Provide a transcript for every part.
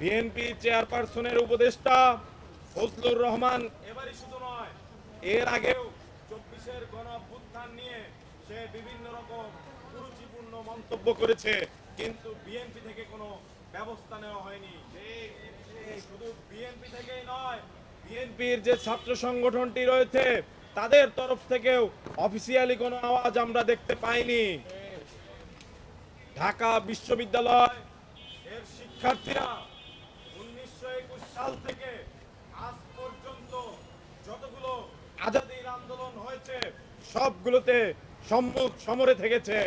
BNP চেয়ারপারসনের উপদেষ্টা ফজলুর রহমান এবারই শুধু নয়, এর আগেও চব্বিশের গণ নিয়ে সে বিভিন্ন রকম কুরুচিপূর্ণ মন্তব্য করেছে, কিন্তু বিএনপি থেকে কোনো ব্যবস্থা নেওয়া হয়নি। শুধু বিএনপি থেকেই নয়, বিএনপির যে ছাত্র সংগঠনটি রয়েছে, তাদের তরফ থেকেও অফিসিয়ালি কোনো আওয়াজ আমরা দেখতে পাইনি। ঢাকা বিশ্ববিদ্যালয় এর শিক্ষার্থীরা সবগুলোতে সম্মুখ সমরে থেকেছে।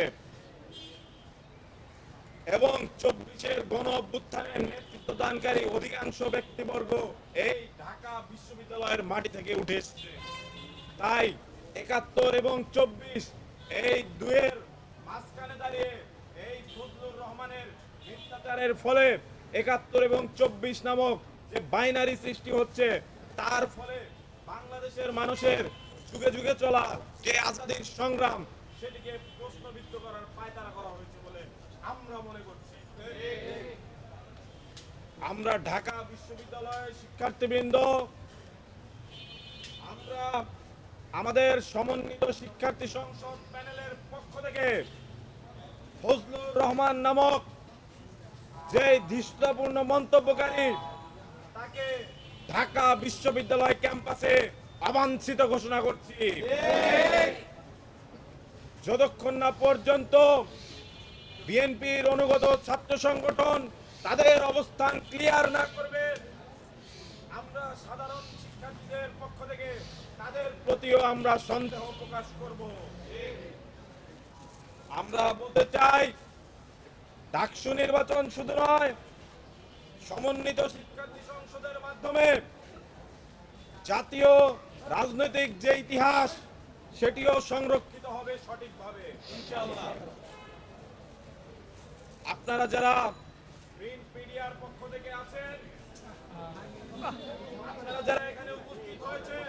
এবং চব্বিশের গণ অভ্যুত্থানের নেতৃত্ব দানকারী অধিকাংশ ব্যক্তিবর্গ এই ঢাকা বিশ্ববিদ্যালয়ের মাটি থেকে উঠে এসেছে। তাই একাত্তর এবং চব্বিশ এই দুয়ের মাঝখানে দাঁড়িয়ে এই ফজলুর রহমানের মিথ্যাচারের ফলে একাত্তর এবং চব্বিশ নামক যে বাইনারি সৃষ্টি হচ্ছে, তার ফলে বাংলাদেশের মানুষের যুগে যুগে চলা যে আজাদির সংগ্রাম, সেটিকে প্রশ্নবিদ্ধ করার পায়তারা করা হয়েছে বলে আমরা মনে করছি। আমরা ঢাকা বিশ্ববিদ্যালয়ের শিক্ষার্থীবৃন্দ, আমরা আমাদের সমন্বিত শিক্ষার্থী সংসদ প্যানেলের পক্ষ থেকে ফজলুর রহমান নামক যে ধৃষ্টপূর্ণ মন্তব্যকারী তাকে ঢাকা বিশ্ববিদ্যালয় ক্যাম্পাসে অবাঞ্ছিত ঘোষণা করছি। যতক্ষণ না পর্যন্ত বিএনপির অনুগত ছাত্র সংগঠন তাদের অবস্থান ক্লিয়ার না করবে, আমরা সাধারণ শিক্ষার্থীদের পক্ষ থেকে তাদের প্রতিও আমরা সন্দেহ প্রকাশ করব। আমরা বলতে চাই ডাকসু নির্বাচন শুধু নয় সমন্বিত শিক্ষার্থী সংসদের মাধ্যমে জাতীয় রাজনৈতিক যে ইতিহাস সেটিও সংরক্ষিত হবে সঠিকভাবে ইনশাআল্লাহ। আপনারা যারা প্রিন্ট মিডিয়ার পক্ষ থেকে আছেন আপনারা যারা এখানে উপস্থিত হয়েছেন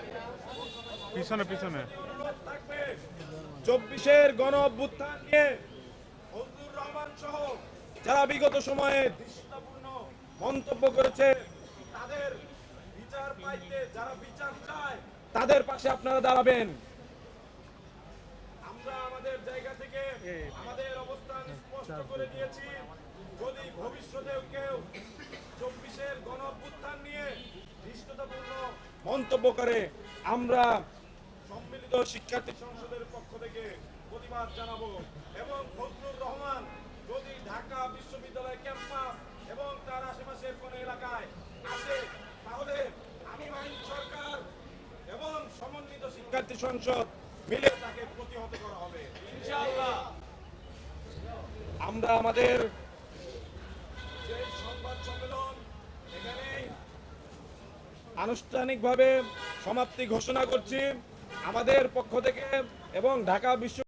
পিছনে পিছনে। চব্বিশের গণ অভ্যুত্থান নিয়ে যারা বিগত সময়ে মন্তব্য করেছে, তাদের বিচার পাইতে যারা বিচার চায়, তাদের পাশে আপনারা দাঁড়াবেন। আমরা আমাদের জায়গা থেকে আমাদের অবস্থান স্পষ্ট করে দিয়েছি। যদি ভবিষ্যতেও কেউ চব্বিশের গণ নিয়ে মন্তব্য করে, আমরা সম্মিলিত শিক্ষার্থী সংসদের পক্ষ থেকে প্রতিবাদ জানাব। এবং ফজলুর রহমান যদি ঢাকা বিশ্ববিদ্যালয় ক্যাম্পাস এবং তার আশেপাশের কোন এলাকায় আসে, তাহলে আমি আইন সরকার এবং সমন্বিত শিক্ষার্থী সংসদ মিলে তাকে প্রতিহত করা হবে। ইনশাআল্লাহ। আমরা আমাদের যে সংবাদ সম্মেলন, এখানেই আনুষ্ঠানিকভাবে সমাপ্তি ঘোষণা করছি। আমাদের পক্ষ থেকে এবং ঢাকা বিশ্ব